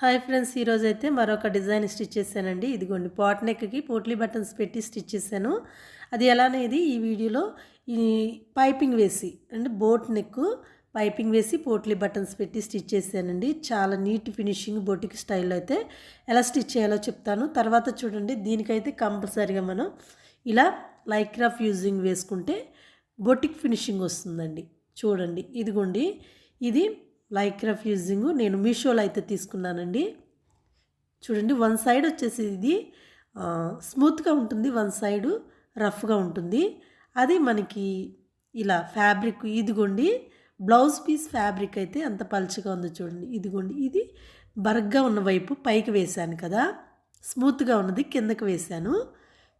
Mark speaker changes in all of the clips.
Speaker 1: Hi friends ఈరోజు అయితే మరొక డిజైన్ స్టిచ్ చేశానండి. ఇదిగోండి పాట్ నెక్కి పోట్లీ బటన్స్ పెట్టి స్టిచ్ చేశాను. అది ఎలా అనేది ఈ వీడియోలో ఈ పైపింగ్ వేసి అంటే బోట్ నెక్ పైపింగ్ వేసి పోట్లీ బటన్స్ పెట్టి స్టిచ్ చేశానండి. చాలా నీట్ ఫినిషింగ్ బొటిక్ స్టైల్లో అయితే ఎలా స్టిచ్ చేయాలో చెప్తాను. తర్వాత చూడండి దీనికైతే కంపల్సరీగా మనం ఇలా లైక్రా ఫ్యూజింగ్ వేసుకుంటే బొటిక్ ఫినిషింగ్ వస్తుందండి. చూడండి ఇదిగోండి ఇది లైక్రా ఫ్యూజింగ్ నేను మీషోలో అయితే తీసుకున్నానండి. చూడండి వన్ సైడ్ వచ్చేసి ఇది స్మూత్గా ఉంటుంది వన్ సైడు రఫ్గా ఉంటుంది. అది మనకి ఇలా ఫ్యాబ్రిక్ ఇదిగోండి బ్లౌజ్ పీస్ ఫ్యాబ్రిక్ అయితే అంత పలుచగా ఉందో చూడండి. ఇదిగోండి ఇది బరగ్గా ఉన్న వైపు పైకి వేశాను కదా. స్మూత్గా ఉన్నది కిందకి వేశాను.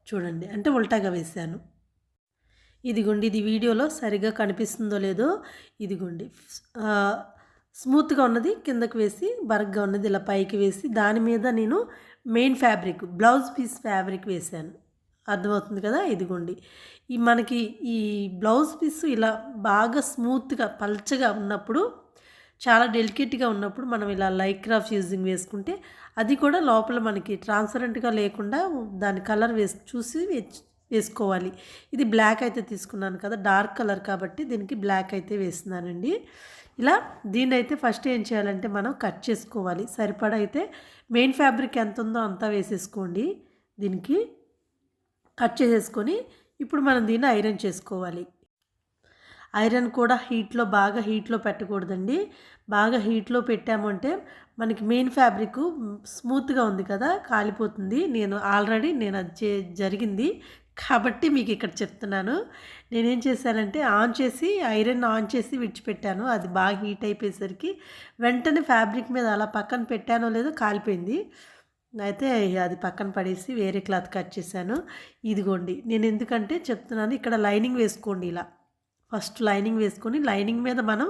Speaker 1: చూడండి అంటే ఉల్టాగా వేశాను. ఇదిగోండి ఇది వీడియోలో సరిగా కనిపిస్తుందో లేదో ఇదిగోండి. స్మూత్గా ఉన్నది కిందకు వేసి బరగ్గా ఉన్నది ఇలా పైకి వేసి దాని మీద నేను main fabric blouse piece fabric వేశాను అర్థమవుతుంది కదా? ఇదిగోండి. ఈ మనకి ఈ బ్లౌజ్ పీస్ ఇలా బాగా స్మూత్గా పల్చగా ఉన్నప్పుడు చాలా డెలికేట్గా ఉన్నప్పుడు మనం ఇలా లైక్రా ఫ్యూజింగ్ వేసుకుంటే అది కూడా లోపల మనకి ట్రాన్స్పరెంట్గా లేకుండా దాని కలర్ వేసి చూసి వేసుకోవాలి. ఇది బ్లాక్ అయితే తీసుకున్నాను కదా? డార్క్ కలర్ కాబట్టి దీనికి బ్లాక్ అయితే వేస్తున్నానండి. ఇలా దీన్ని అయితే ఫస్ట్ ఏం చేయాలంటే మనం కట్ చేసుకోవాలి. సరిపడా అయితే మెయిన్ ఫ్యాబ్రిక్ ఎంత ఉందో అంతా వేసేసుకోండి. దీనికి కట్ చేసేసుకొని ఇప్పుడు మనం దీన్ని ఐరన్ చేసుకోవాలి. ఐరన్ కూడా హీట్లో బాగా హీట్లో పెట్టకూడదండి. బాగా హీట్లో పెట్టామంటే మనకి మెయిన్ ఫ్యాబ్రిక్ స్మూత్గా ఉంది కదా కాలిపోతుంది. నేను ఆల్రెడీ నేను అది జరిగింది. కాబట్టి మీకు ఇక్కడ చెప్తున్నాను. నేనేం చేశానంటే ఆన్ చేసి ఐరన్ ఆన్ చేసి విడిచిపెట్టాను. అది బాగా హీట్ అయిపోయేసరికి వెంటనే ఫ్యాబ్రిక్ మీద అలా పక్కన పెట్టానో లేదో కాలిపోయింది. అయితే అది పక్కన పడేసి వేరే క్లాత్ కట్ చేశాను. ఇదిగోండి నేను ఎందుకంటే చెప్తున్నాను ఇక్కడ లైనింగ్ వేసుకోండి ఇలా. ఫస్ట్ లైనింగ్ వేసుకొని లైనింగ్ మీద మనం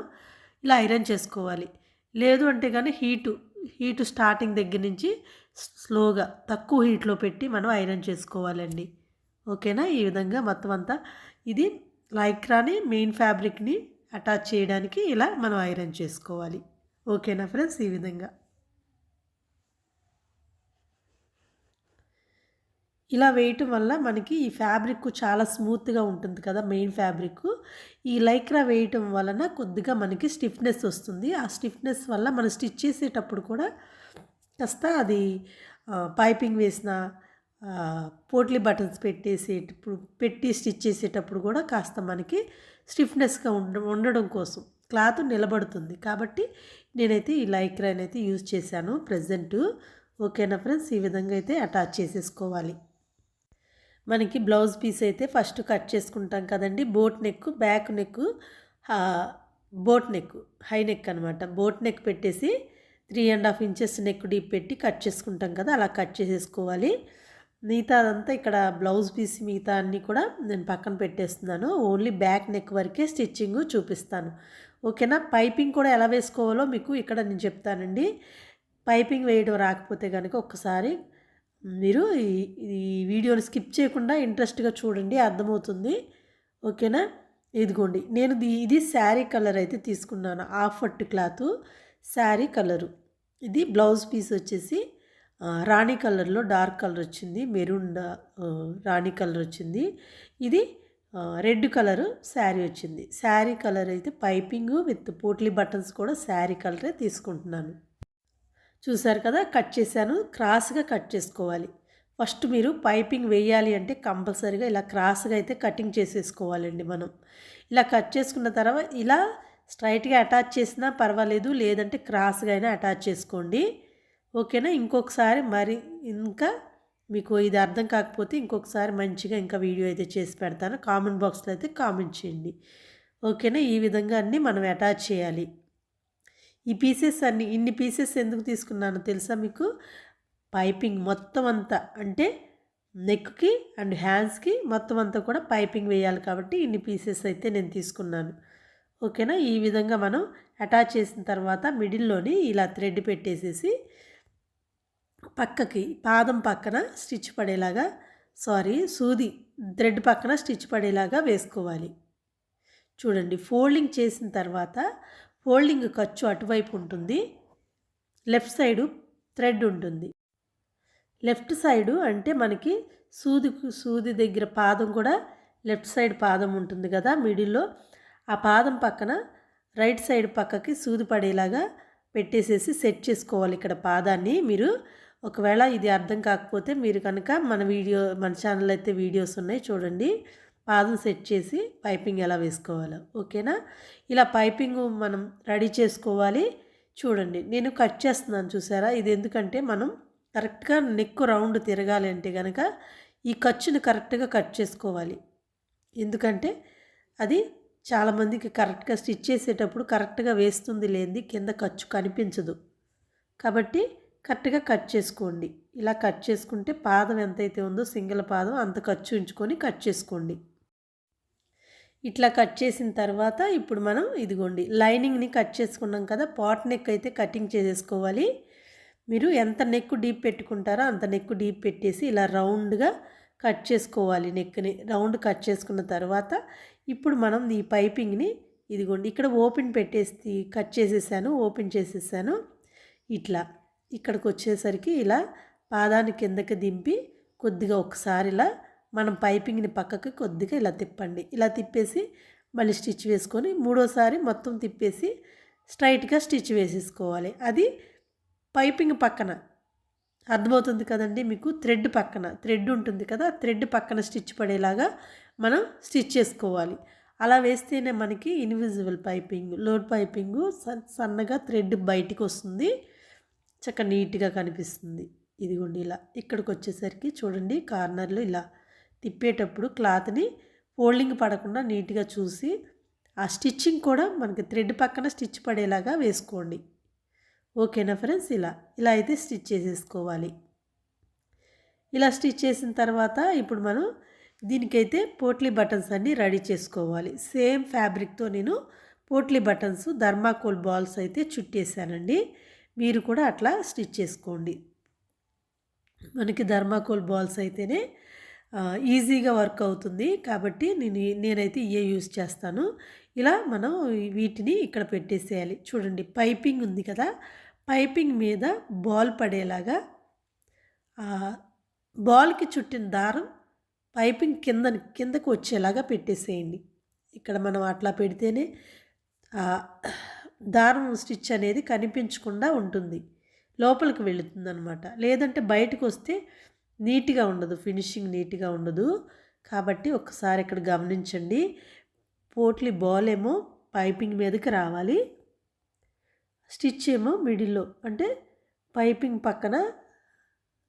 Speaker 1: ఇలా ఐరన్ చేసుకోవాలి. లేదు అంటే కానీ హీటు హీటు స్టార్టింగ్ దగ్గర నుంచి స్లోగా తక్కువ హీట్లో పెట్టి మనం ఐరన్ చేసుకోవాలండి. ఓకేనా? ఈ విధంగా మొత్తం అంతా ఇది లైక్రాని మెయిన్ ఫ్యాబ్రిక్ని అటాచ్ చేయడానికి ఇలా మనం ఐరన్ చేసుకోవాలి. ఓకేనా ఫ్రెండ్స్? ఈ విధంగా. ఇలా వేయటం వల్ల మనకి ఈ ఫ్యాబ్రిక్ చాలా స్మూత్గా ఉంటుంది కదా మెయిన్ ఫ్యాబ్రిక్ ఈ లైక్రా వేయటం వలన కొద్దిగా మనకి స్టిఫ్నెస్ వస్తుంది. ఆ స్టిఫ్నెస్ వల్ల మనం స్టిచ్ చేసేటప్పుడు కూడా కాస్త అది పైపింగ్ వేసిన పోట్లీ బటన్స్ పెట్టేసేటప్పుడు పెట్టి స్టిచ్ చేసేటప్పుడు కూడా కాస్త మనకి స్టిఫ్నెస్గా ఉండ ఉండడం కోసం. క్లాత్ నిలబడుతుంది. కాబట్టి నేనైతే ఈ లైక్రాన్ అయితే యూజ్ చేశాను ప్రజెంట్. ఓకేనా ఫ్రెండ్స్? ఈ విధంగా అయితే అటాచ్ చేసేసుకోవాలి. మనకి బ్లౌజ్ పీస్ అయితే ఫస్ట్ కట్ చేసుకుంటాం కదండి. Boat neck back neck boat neck high neck అనమాట బోట్ నెక్ పెట్టేసి three and half inches neck deep పెట్టి కట్ చేసుకుంటాం కదా అలా కట్ చేసేసుకోవాలి. మిగతా అదంతా ఇక్కడ బ్లౌజ్ పీస్ మిగతా అన్నీ కూడా నేను పక్కన పెట్టేస్తున్నాను. ఓన్లీ బ్యాక్ నెక్ వరకే స్టిచ్చింగ్ చూపిస్తాను. ఓకేనా? పైపింగ్ కూడా ఎలా వేసుకోవాలో మీకు ఇక్కడ నేను చెప్తానండి. పైపింగ్ వేయడం రాకపోతే కనుక ఒక్కసారి మీరు ఈ వీడియోని స్కిప్ చేయకుండా ఇంట్రెస్ట్గా చూడండి అర్థమవుతుంది. ఓకేనా? ఇదిగోండి నేను ఇది శారీ కలర్ అయితే తీసుకున్నాను. ఆఫ్ ఫట్టు క్లాత్ శారీ కలరు. ఇది బ్లౌజ్ పీస్ వచ్చేసి రాణి కలర్లో డార్క్ కలర్ వచ్చింది మెరూన్ రాణి కలర్ వచ్చింది. ఇది రెడ్ కలర్ శారీ వచ్చింది. శారీ కలర్ అయితే పైపింగ్ విత్ పోట్లీ బటన్స్ కూడా శారీ కలరే తీసుకుంటున్నాను. చూసారు కదా కట్ చేశాను క్రాస్గా కట్ చేసుకోవాలి. ఫస్ట్ మీరు పైపింగ్ వేయాలి అంటే కంపల్సరీగా ఇలా క్రాస్గా అయితే కటింగ్ చేసేసుకోవాలండి మనం. ఇలా కట్ చేసుకున్న తర్వాత ఇలా స్ట్రైట్గా అటాచ్ చేసినా పర్వాలేదు లేదంటే క్రాస్గా అయినా అటాచ్ చేసుకోండి. ఓకేనా? ఇంకొకసారి మరి ఇంకా మీకు ఇది అర్థం కాకపోతే ఇంకొకసారి మంచిగా ఇంకా వీడియో అయితే చేసి పెడతాను. కామెంట్ బాక్స్లో అయితే కామెంట్ చేయండి. ఓకేనా? ఈ విధంగా అన్నీ మనం అటాచ్ చేయాలి. ఈ పీసెస్ అన్ని ఇన్ని పీసెస్ ఎందుకు తీసుకున్నానో తెలుసా మీకు? పైపింగ్ మొత్తం అంతా అంటే నెక్కి అండ్ హ్యాండ్స్కి మొత్తం అంతా కూడా పైపింగ్ వేయాలి కాబట్టి ఇన్ని పీసెస్ అయితే నేను తీసుకున్నాను. ఓకేనా? ఈ విధంగా మనం అటాచ్ చేసిన తర్వాత మిడిల్లోని ఇలా థ్రెడ్ పెట్టేసేసి పక్కకి పాదం పక్కన స్టిచ్ పడేలాగా సారీ సూది థ్రెడ్ పక్కన స్టిచ్ పడేలాగా వేసుకోవాలి. చూడండి ఫోల్డింగ్ చేసిన తర్వాత ఫోల్డింగ్ ఖర్చు అటువైపు ఉంటుంది లెఫ్ట్ సైడు థ్రెడ్ ఉంటుంది. లెఫ్ట్ సైడు అంటే మనకి సూది సూది దగ్గర పాదం కూడా లెఫ్ట్ సైడ్ పాదం ఉంటుంది కదా మిడిల్లో ఆ పాదం పక్కన రైట్ సైడ్ పక్కకి సూది పడేలాగా పెట్టేసేసి సెట్ చేసుకోవాలి. ఇక్కడ పాదాన్ని మీరు ఒకవేళ ఇది అర్థం కాకపోతే మీరు కనుక మన వీడియో మన ఛానల్ అయితే వీడియోస్ ఉన్నాయి చూడండి. పాదం సెట్ చేసి పైపింగ్ ఎలా వేసుకోవాలో ఓకేనా? ఇలా పైపింగ్ మనం రెడీ చేసుకోవాలి. చూడండి నేను కట్ చేస్తున్నాను చూసారా? ఇది ఎందుకంటే మనం కరెక్ట్గా నెక్ రౌండ్ తిరగాలి అంటే కనుక ఈ ఖర్చుని కరెక్ట్గా కట్ చేసుకోవాలి. ఎందుకంటే అది చాలామందికి కరెక్ట్గా స్టిచ్ చేసేటప్పుడు కరెక్ట్గా వేస్తుంది లేనిది కింద ఖర్చు కనిపించదు. కాబట్టి కరెక్ట్గా కట్ చేసుకోండి. ఇలా కట్ చేసుకుంటే పాదం ఎంతైతే ఉందో సింగిల్ పాదం అంత ఖర్చు ఉంచుకొని కట్ చేసుకోండి. ఇట్లా కట్ చేసిన తర్వాత ఇప్పుడు మనం ఇదిగోండి లైనింగ్ని కట్ చేసుకున్నాం కదా పాట్ నెక్ అయితే కటింగ్ చేసేసుకోవాలి. మీరు ఎంత నెక్ డీప్ పెట్టుకుంటారో అంత నెక్ డీప్ పెట్టేసి ఇలా రౌండ్గా కట్ చేసుకోవాలి నెక్ని. రౌండ్ కట్ చేసుకున్న తర్వాత ఇప్పుడు మనం ఈ పైపింగ్ని ఇదిగోండి ఇక్కడ ఓపెన్ పెట్టేసి కట్ చేసేసాను ఓపెన్ చేసేసాను. ఇట్లా. ఇక్కడికి వచ్చేసరికి ఇలా పాదాన్ని కిందకి దింపి కొద్దిగా ఒకసారి ఇలా మనం పైపింగ్ని పక్కకి కొద్దిగా ఇలా తిప్పండి. ఇలా తిప్పేసి మళ్ళీ స్టిచ్ వేసుకొని మూడోసారి మొత్తం తిప్పేసి స్ట్రైట్గా స్టిచ్ వేసేసుకోవాలి. అది పైపింగ్ పక్కన. అర్థమవుతుంది కదండి మీకు? థ్రెడ్ పక్కన. థ్రెడ్ ఉంటుంది కదా? థ్రెడ్ పక్కన స్టిచ్ పడేలాగా మనం స్టిచ్ చేసుకోవాలి. అలా వేస్తేనే మనకి ఇన్విజిబుల్ పైపింగ్ లోడ్ పైపింగ్ సన్నగా థ్రెడ్ బయటికి వస్తుంది చక్క నీట్గా కనిపిస్తుంది. ఇదిగోండి ఇలా ఇక్కడికి వచ్చేసరికి చూడండి కార్నర్లో ఇలా తిప్పేటప్పుడు క్లాత్ని ఫోల్డింగ్ పడకుండా నీట్గా చూసి ఆ స్టిచ్చింగ్ కూడా మనకి థ్రెడ్ పక్కన స్టిచ్ పడేలాగా వేసుకోండి. ఓకేనా ఫ్రెండ్స్? ఇలా ఇలా అయితే స్టిచ్ చేసేసుకోవాలి. ఇలా స్టిచ్ చేసిన తర్వాత ఇప్పుడు మనం దీనికైతే పోట్లీ బటన్స్ అన్నీ రెడీ చేసుకోవాలి. సేమ్ ఫ్యాబ్రిక్తో నేను పోట్లీ బటన్స్ ధర్మాకోల్ బాల్స్ అయితే చుట్టేసానండి. మీరు కూడా అట్లా స్టిచ్ చేసుకోండి. మనకి ధర్మాకోల్ బాల్స్ అయితేనే ఈజీగా వర్క్ అవుతుంది. కాబట్టి నేను నేనైతే ఇయే యూజ్ చేస్తాను. ఇలా మనం వీటిని ఇక్కడ పెట్టేసేయాలి. చూడండి పైపింగ్ ఉంది కదా. పైపింగ్ మీద బాల్ పడేలాగా బాల్కి చుట్టిన దారం పైపింగ్ కింద కిందకు వచ్చేలాగా పెట్టేసేయండి. ఇక్కడ మనం అట్లా పెడితేనే దారం స్టిచ్ అనేది కనిపించకుండా ఉంటుంది. లోపలికి వెళుతుంది అనమాట లేదంటే బయటకు వస్తే నీట్గా ఉండదు. ఫినిషింగ్ నీట్గా ఉండదు. కాబట్టి ఒకసారి ఇక్కడ గమనించండి. పోట్లీ బాల్ ఏమో పైపింగ్ మీదకి రావాలి. స్టిచ్ ఏమో మిడిల్లో అంటే పైపింగ్ పక్కన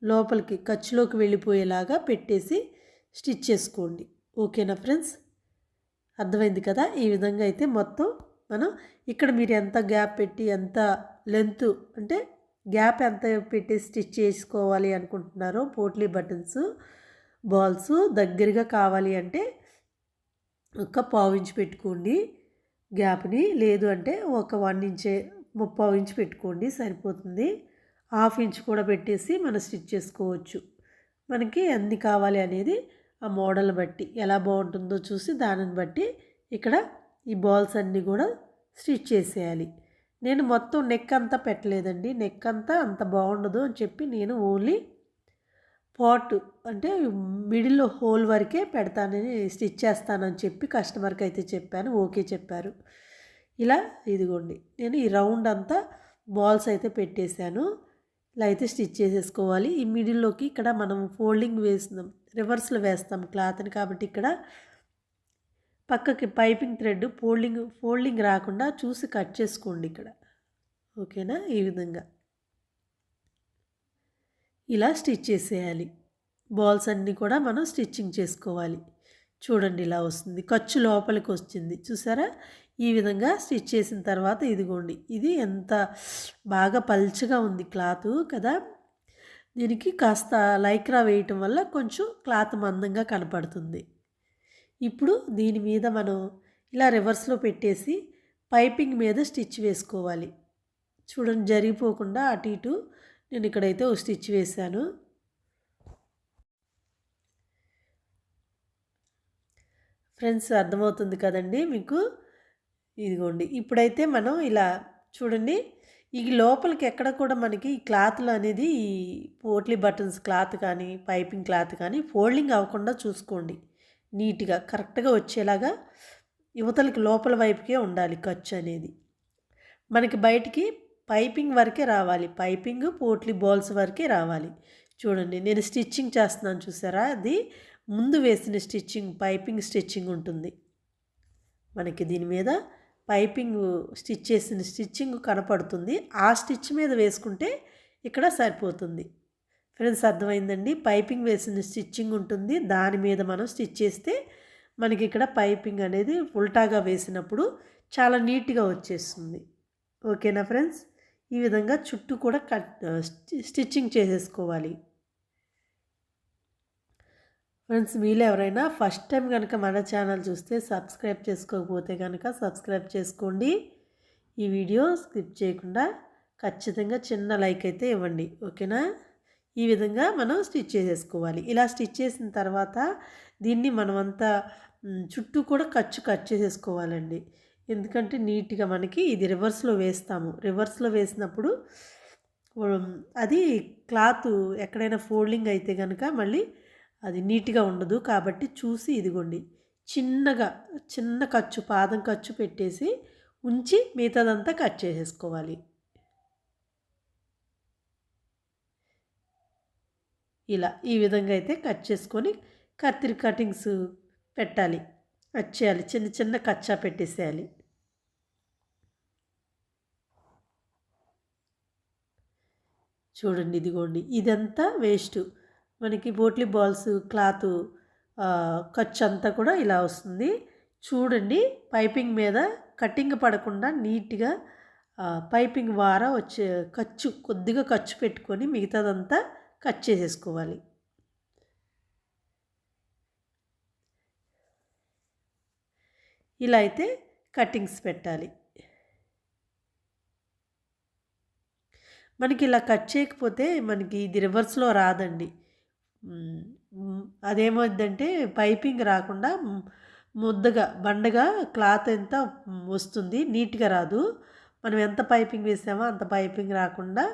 Speaker 1: లోపలికి ఖర్చులోకి వెళ్ళిపోయేలాగా పెట్టేసి స్టిచ్ చేసుకోండి. ఓకేనా ఫ్రెండ్స్? అర్థమైంది కదా? ఈ విధంగా అయితే మొత్తం మనం ఇక్కడ మీరు ఎంత గ్యాప్ పెట్టి ఎంత లెంత్ అంటే గ్యాప్ ఎంత పెట్టి స్టిచ్ చేసుకోవాలి అనుకుంటున్నారో పోట్లీ బటన్స్ బాల్స్ దగ్గరగా కావాలి అంటే ఒక పావు ఇంచ్ పెట్టుకోండి గ్యాప్ని. లేదు అంటే ఒక వన్ ఇంచే ముప్పావు ఇంచ్ పెట్టుకోండి సరిపోతుంది. హాఫ్ ఇంచ్ కూడా పెట్టేసి మనం స్టిచ్ చేసుకోవచ్చు. మనకి ఎన్ని కావాలి అనేది ఆ మోడల్ బట్టి ఎలా బాగుంటుందో చూసి దానిని బట్టి ఇక్కడ ఈ బాల్స్ అన్నీ కూడా స్టిచ్ చేసేయాలి. నేను మొత్తం నెక్ అంతా పెట్టలేదండి. నెక్ అంతా అంత బాగుండదు అని చెప్పి నేను ఓన్లీ పాట్ అంటే మిడిల్లో హోల్ వరకే పెడతానని స్టిచ్ చేస్తానని చెప్పి కస్టమర్కి అయితే చెప్పాను. ఓకే చెప్పారు. ఇలా ఇదిగోండి. నేను ఈ రౌండ్ అంతా బాల్స్ అయితే పెట్టేశాను. ఇలా అయితే స్టిచ్ చేసేసుకోవాలి. ఈ మిడిల్లోకి ఇక్కడ మనం ఫోల్డింగ్ వేస్తున్నాం. రివర్స్లో వేస్తాం క్లాత్ని కాబట్టి ఇక్కడ పక్కకి పైపింగ్ థ్రెడ్ ఫోల్డింగ్ ఫోల్డింగ్ రాకుండా చూసి కట్ చేసుకోండి ఇక్కడ. ఓకేనా? ఈ విధంగా. ఇలా స్టిచ్ చేసేయాలి. బాల్స్ అన్నీ కూడా మనం స్టిచ్చింగ్ చేసుకోవాలి. చూడండి ఇలా వస్తుంది. ఖర్చు లోపలికి వచ్చింది. చూసారా? ఈ విధంగా స్టిచ్ చేసిన తర్వాత ఇదిగోండి. ఇది ఎంత బాగా పల్చగా ఉంది క్లాత్ కదా? దీనికి కాస్త లైక్రా వేయటం వల్ల కొంచెం క్లాత్ మందంగా కనపడుతుంది. ఇప్పుడు దీని మీద మనం ఇలా రివర్స్లో పెట్టేసి పైపింగ్ మీద స్టిచ్ వేసుకోవాలి. చూడండి జరిగిపోకుండా అటు ఇటు నేను ఇక్కడైతే ఒక స్టిచ్ వేశాను. ఫ్రెండ్స్ అర్థమవుతుంది కదండి మీకు? ఇదిగోండి ఇప్పుడైతే మనం ఇలా చూడండి ఈ లోపలికి ఎక్కడ కూడా మనకి ఈ క్లాత్లు అనేది ఈ పోట్లీ బటన్స్ క్లాత్ కానీ పైపింగ్ క్లాత్ కానీ ఫోల్డింగ్ అవ్వకుండా చూసుకోండి. నీట్గా కరెక్ట్గా వచ్చేలాగా యువతలకి లోపల వైపుకే ఉండాలి ఖర్చు అనేది. మనకి బయటికి పైపింగ్ వరకే రావాలి. పైపింగ్ పోట్లీ బాల్స్ వరకే రావాలి. చూడండి నేను స్టిచ్చింగ్ చేస్తున్నాను చూసారా? అది ముందు వేసిన స్టిచ్చింగ్ పైపింగ్ స్టిచ్చింగ్ ఉంటుంది. మనకి దీని మీద పైపింగ్ స్టిచ్ చేసిన స్టిచ్చింగ్ కనపడుతుంది. ఆ స్టిచ్ మీద వేసుకుంటే ఇక్కడ సరిపోతుంది. ఫ్రెండ్స్ అర్థమైందండి? పైపింగ్ వేసిన స్టిచ్చింగ్ ఉంటుంది. దాని మీద మనం స్టిచ్ చేస్తే మనకి ఇక్కడ పైపింగ్ అనేది ఉల్టాగా వేసినప్పుడు చాలా నీట్గా వచ్చేస్తుంది. ఓకేనా ఫ్రెండ్స్? ఈ విధంగా చుట్టూ కూడా కట్ స్టిచ్చింగ్ చేసేసుకోవాలి. ఫ్రెండ్స్ మీరు ఎవరైనా ఫస్ట్ టైం కనుక మన ఛానల్ చూస్తే సబ్స్క్రైబ్ చేసుకోకపోతే కనుక సబ్స్క్రైబ్ చేసుకోండి. ఈ వీడియో స్కిప్ చేయకుండా ఖచ్చితంగా చిన్న లైక్ అయితే ఇవ్వండి. ఓకేనా? ఈ విధంగా మనం స్టిచ్ చేసేసుకోవాలి. ఇలా స్టిచ్ చేసిన తర్వాత దీన్ని మనమంతా చుట్టూ కూడా ఖర్చు కట్ చేసేసుకోవాలండి. ఎందుకంటే నీట్గా మనకి ఇది రివర్స్లో వేస్తాము. రివర్స్లో వేసినప్పుడు అది క్లాత్ ఎక్కడైనా ఫోల్డింగ్ అయితే కనుక మళ్ళీ అది నీట్గా ఉండదు. కాబట్టి చూసి ఇదిగోండి. చిన్నగా చిన్న ఖర్చు పాదం ఖర్చు పెట్టేసి ఉంచి మిగతాదంతా కట్ చేసేసుకోవాలి. ఇలా ఈ విధంగా అయితే కట్ చేసుకొని కత్తిరి కటింగ్స్ పెట్టాలి. కట్ చేయాలి. చిన్న చిన్న కచ్చా పెట్టేసేయాలి. చూడండి ఇదిగోండి. ఇదంతా వేస్ట్. మనకి బోట్లీ బాల్స్ క్లాత్ ఖర్చు అంతా కూడా ఇలా వస్తుంది. చూడండి. పైపింగ్ మీద కటింగ్ పడకుండా నీట్గా పైపింగ్ వార వచ్చే ఖర్చు కొద్దిగా ఖర్చు పెట్టుకొని మిగతాదంతా కట్ చేసేసుకోవాలి. ఇలా అయితే కటింగ్స్ పెట్టాలి. మనకి ఇలా కట్ చేయకపోతే మనకి ఇది రివర్స్లో రాదండి. అదేమవుద్దంటే పైపింగ్ రాకుండా ముద్దగా బండగా క్లాత్ ఎంత వస్తుంది నీట్గా రాదు. మనం ఎంత పైపింగ్ వేసామో అంత పైపింగ్ రాకుండా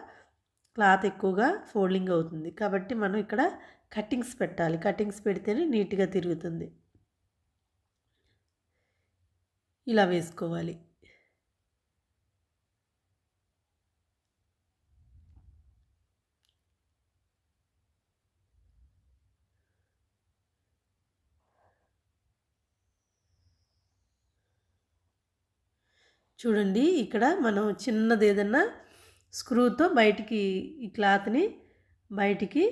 Speaker 1: క్లాత్ ఎక్కువగా ఫోల్డింగ్ అవుతుంది. కాబట్టి మనం ఇక్కడ కటింగ్స్ పెట్టాలి. కటింగ్స్ పెడితేనే నీట్గా తిరుగుతుంది. ఇలా వేసుకోవాలి. చూడండి ఇక్కడ మనం చిన్నది ఏదన్నా స్క్రూతో బయటికి ఈ క్లాత్ని బయటికి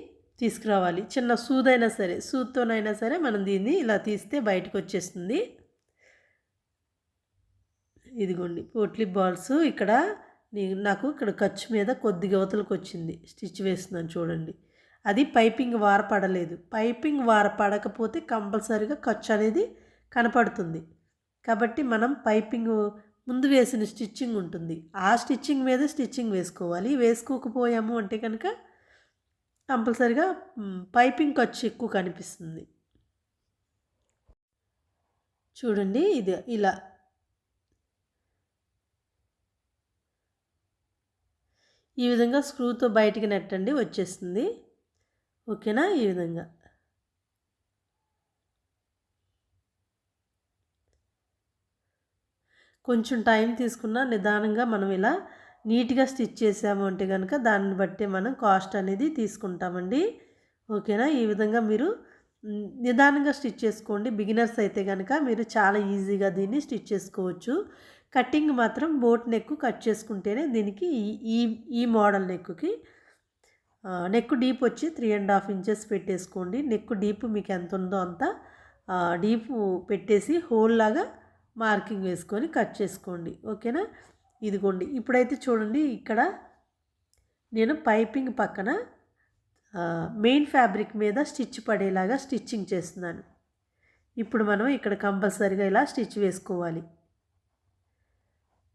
Speaker 1: తీసుకురావాలి. చిన్న సూదైనా సరే సూత్తోనైనా సరే మనం దీన్ని ఇలా తీస్తే బయటకు వచ్చేస్తుంది. ఇదిగోండి పోట్లీ బాల్స్ ఇక్కడ నాకు ఇక్కడ ఖర్చు మీద కొద్దిగా అవతలకు వచ్చింది. స్టిచ్ వేస్తున్నాను చూడండి. అది పైపింగ్ వారపడలేదు పైపింగ్ వార పడకపోతే కంపల్సరీగా ఖర్చు అనేది కనపడుతుంది. కాబట్టి మనం పైపింగ్ ముందు వేసిన స్టిచ్చింగ్ ఉంటుంది. ఆ స్టిచ్చింగ్ మీద స్టిచ్చింగ్ వేసుకోవాలి. వేసుకోకపోయాము అంటే కనుక కంపల్సరిగా పైపింగ్ ఖర్చు ఎక్కువ కనిపిస్తుంది. చూడండి ఇది ఇలా. ఈ విధంగా స్క్రూతో బయటికి నెట్టండి వచ్చేస్తుంది. ఓకేనా? ఈ విధంగా. కొంచెం టైం తీసుకున్న నిదానంగా మనం ఇలా నీట్గా స్టిచ్ చేసాము అంటే కనుక దాన్ని బట్టి మనం కాస్ట్ అనేది తీసుకుంటామండి. ఓకేనా? ఈ విధంగా మీరు నిదానంగా స్టిచ్ చేసుకోండి. బిగినర్స్ అయితే కనుక మీరు చాలా ఈజీగా దీన్ని స్టిచ్ చేసుకోవచ్చు. కటింగ్ మాత్రం బోట్ నెక్ కట్ చేసుకుంటేనే దీనికి ఈ ఈ మోడల్ నెక్కి నెక్ డీప్ వచ్చి త్రీ అండ్ హాఫ్ ఇంచెస్ పెట్టేసుకోండి. నెక్ డీప్ మీకు ఎంత ఉందో అంత డీప్ పెట్టేసి హోల్ లాగా మార్కింగ్ వేసుకొని కట్ చేసుకోండి. ఓకేనా? ఇదిగోండి. ఇప్పుడైతే చూడండి ఇక్కడ నేను పైపింగ్ పక్కన మెయిన్ ఫ్యాబ్రిక్ మీద స్టిచ్ పడేలాగా స్టిచ్చింగ్ చేస్తున్నాను. ఇప్పుడు మనం ఇక్కడ కంపల్సరిగా ఇలా స్టిచ్ వేసుకోవాలి.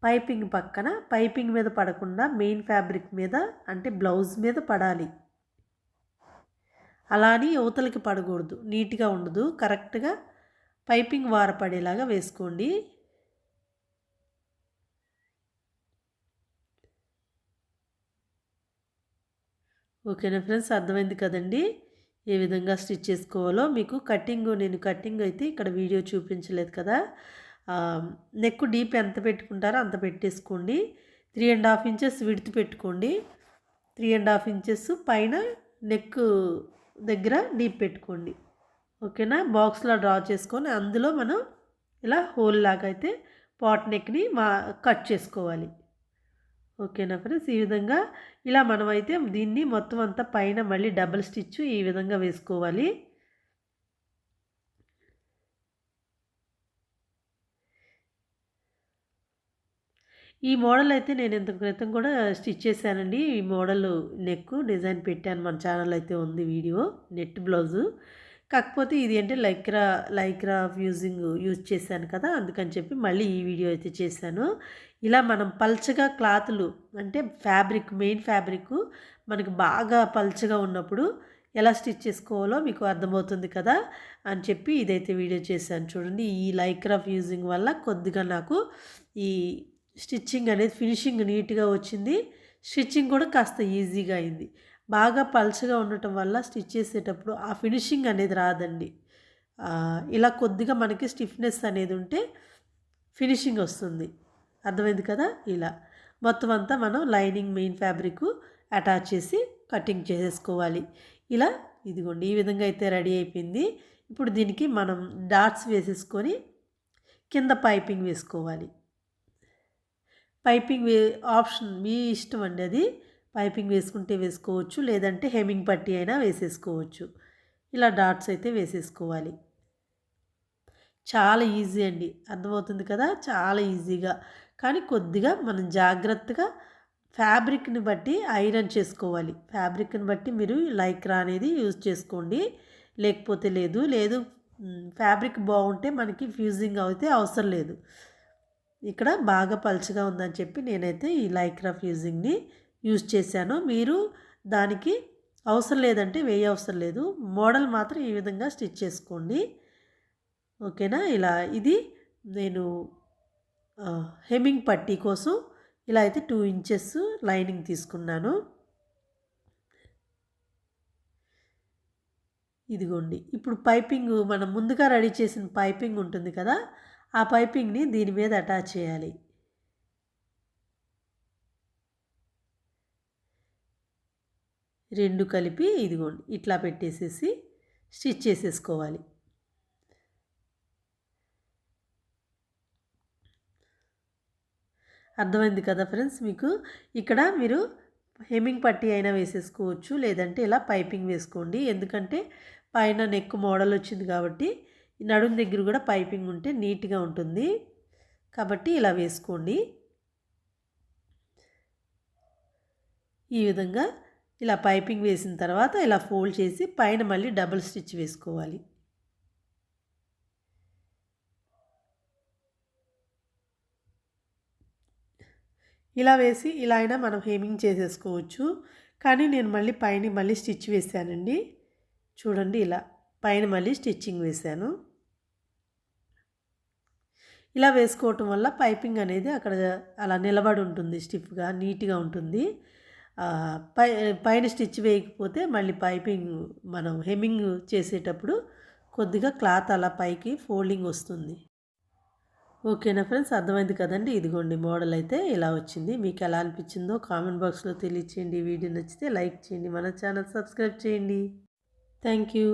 Speaker 1: పైపింగ్ పక్కన పైపింగ్ మీద పడకుండా మెయిన్ ఫ్యాబ్రిక్ మీద అంటే బ్లౌజ్ మీద పడాలి. అలా అని యువతలకి పడకూడదు. నీట్గా ఉండదు. కరెక్ట్గా పైపింగ్ వారపడేలాగా వేసుకోండి. ఓకేనా ఫ్రెండ్స్? అర్థమైంది కదండి? ఏ విధంగా స్టిచ్ చేసుకోవాలో మీకు కటింగ్ నేను కటింగ్ అయితే ఇక్కడ వీడియో చూపించలేదు కదా. నెక్ డీప్ ఎంత పెట్టుకుంటారో అంత పెట్టేసుకోండి. త్రీ అండ్ హాఫ్ ఇంచెస్ విడుతు పెట్టుకోండి. త్రీ అండ్ హాఫ్ ఇంచెస్ పైన నెక్ దగ్గర డీప్ పెట్టుకోండి. ఓకేనా? బాక్స్లో డ్రా చేసుకొని అందులో మనం ఇలా హోల్ లాగా అయితే పాట్ నెక్ని మా కట్ చేసుకోవాలి. ఓకేనా ఫ్రెండ్స్? ఈ విధంగా ఇలా మనమైతే దీన్ని మొత్తం అంతా పైన మళ్ళీ డబల్ స్టిచ్ ఈ విధంగా వేసుకోవాలి. ఈ మోడల్ అయితే నేను ఇంత క్రితం కూడా స్టిచ్ చేశానండి. ఈ మోడల్ నెక్ డిజైన్ పెట్టాను. మన ఛానల్ అయితే ఉంది వీడియో నెట్ బ్లౌజు. కాకపోతే ఇది అంటే లైక్రా లైక్రా యూజింగ్ యూజ్ చేశాను కదా అందుకని చెప్పి మళ్ళీ ఈ వీడియో అయితే చేశాను. ఇలా మనం పల్చగా క్లాతులు అంటే ఫ్యాబ్రిక్ మెయిన్ ఫ్యాబ్రిక్ మనకి బాగా పల్చగా ఉన్నప్పుడు ఎలా స్టిచ్ చేసుకోవాలో మీకు అర్థమవుతుంది కదా అని చెప్పి ఇదైతే వీడియో చేశాను. చూడండి ఈ లైక్రా యూజింగ్ వల్ల కొద్దిగా నాకు ఈ స్టిచ్చింగ్ అనేది ఫినిషింగ్ నీట్గా వచ్చింది. స్టిచ్చింగ్ కూడా కాస్త ఈజీగా అయింది. బాగా పల్చగా ఉండటం వల్ల స్టిచ్ చేసేటప్పుడు ఆ ఫినిషింగ్ అనేది రాదండి. ఇలా కొద్దిగా మనకి స్టిఫ్నెస్ అనేది ఉంటే ఫినిషింగ్ వస్తుంది. అర్థమైంది కదా? ఇలా. మొత్తం అంతా మనం లైనింగ్ మెయిన్ ఫ్యాబ్రిక్ అటాచ్ చేసి కటింగ్ చేసేసుకోవాలి. ఇలా ఇదిగోండి ఈ విధంగా అయితే రెడీ అయిపోయింది. ఇప్పుడు దీనికి మనం డాట్స్ వేసేసుకొని కింద పైపింగ్ వేసుకోవాలి. పైపింగ్ వే ఆప్షన్ మీ ఇష్టం అండి అది. పైపింగ్ వేసుకుంటే వేసుకోవచ్చు లేదంటే హెమింగ్ పట్టి అయినా వేసేసుకోవచ్చు. ఇలా డాట్స్ అయితే వేసేసుకోవాలి. చాలా ఈజీ అండి. అర్థమవుతుంది కదా? చాలా ఈజీగా. కానీ కొద్దిగా మనం జాగ్రత్తగా ఫ్యాబ్రిక్ని బట్టి ఐరన్ చేసుకోవాలి. ఫ్యాబ్రిక్ని బట్టి మీరు లైక్రా అనేది యూజ్ చేసుకోండి. లేకపోతే లేదు. లేదు ఫ్యాబ్రిక్ బాగుంటే మనకి ఫ్యూజింగ్ అయితే అవసరం లేదు. ఇక్కడ బాగా పలుచగా ఉందని చెప్పి నేనైతే ఈ లైక్రా ఫ్యూజింగ్ని యూజ్ చేశాను మీరు దానికి అవసరం లేదంటే వేయ అవసరం లేదు. మోడల్ మాత్రం ఈ విధంగా స్టిచ్ చేసుకోండి. ఓకేనా? ఇలా ఇది నేను హెమ్మింగ్ పట్టీ కోసం ఇలా అయితే టూ ఇంచెస్ లైనింగ్ తీసుకున్నాను. ఇదిగోండి. ఇప్పుడు పైపింగ్ మనం ముందుగా రెడీ చేసిన పైపింగ్ ఉంటుంది కదా ఆ పైపింగ్ని దీని మీద అటాచ్ చేయాలి. రెండు కలిపి ఇదిగోండి ఇట్లా పెట్టేసేసి స్టిచ్ చేసేసుకోవాలి. అర్థమైంది కదా ఫ్రెండ్స్ మీకు? ఇక్కడ మీరు హెమ్మింగ్ పట్టీ అయినా వేసేసుకోవచ్చు లేదంటే ఇలా పైపింగ్ వేసుకోండి. ఎందుకంటే పైన నెక్ మోడల్ వచ్చింది కాబట్టి నడుం దగ్గర కూడా పైపింగ్ ఉంటే నీట్గా ఉంటుంది. కాబట్టి ఇలా వేసుకోండి. ఈ విధంగా ఇలా పైపింగ్ వేసిన తర్వాత ఇలా ఫోల్డ్ చేసి పైన మళ్ళీ డబుల్ స్టిచ్ వేసుకోవాలి. ఇలా వేసి ఇలా అయినా మనం హేమింగ్ చేసేసుకోవచ్చు. కానీ నేను మళ్ళీ పైన మళ్ళీ స్టిచ్ వేసానండి. చూడండి ఇలా పైన మళ్ళీ స్టిచ్చింగ్ వేశాను ఇలా వేసుకోవటం వల్ల పైపింగ్ అనేది అక్కడ అలా నిలబడి ఉంటుంది స్టిఫ్గా నీట్గా ఉంటుంది. పై పైన స్టిచ్ వేయకపోతే మళ్ళీ పైపింగ్ మనం హెమ్మింగ్ చేసేటప్పుడు కొద్దిగా క్లాత్ అలా పైకి ఫోల్డింగ్ వస్తుంది. ఓకేనా ఫ్రెండ్స్? అర్థమైంది కదండి? ఇదిగోండి మోడల్ అయితే ఇలా వచ్చింది. మీకు ఎలా అనిపించిందో కామెంట్ బాక్స్లో తెలియచేయండి. వీడియో నచ్చితే లైక్ చేయండి. మన ఛానల్ సబ్స్క్రైబ్ చేయండి. Thank you.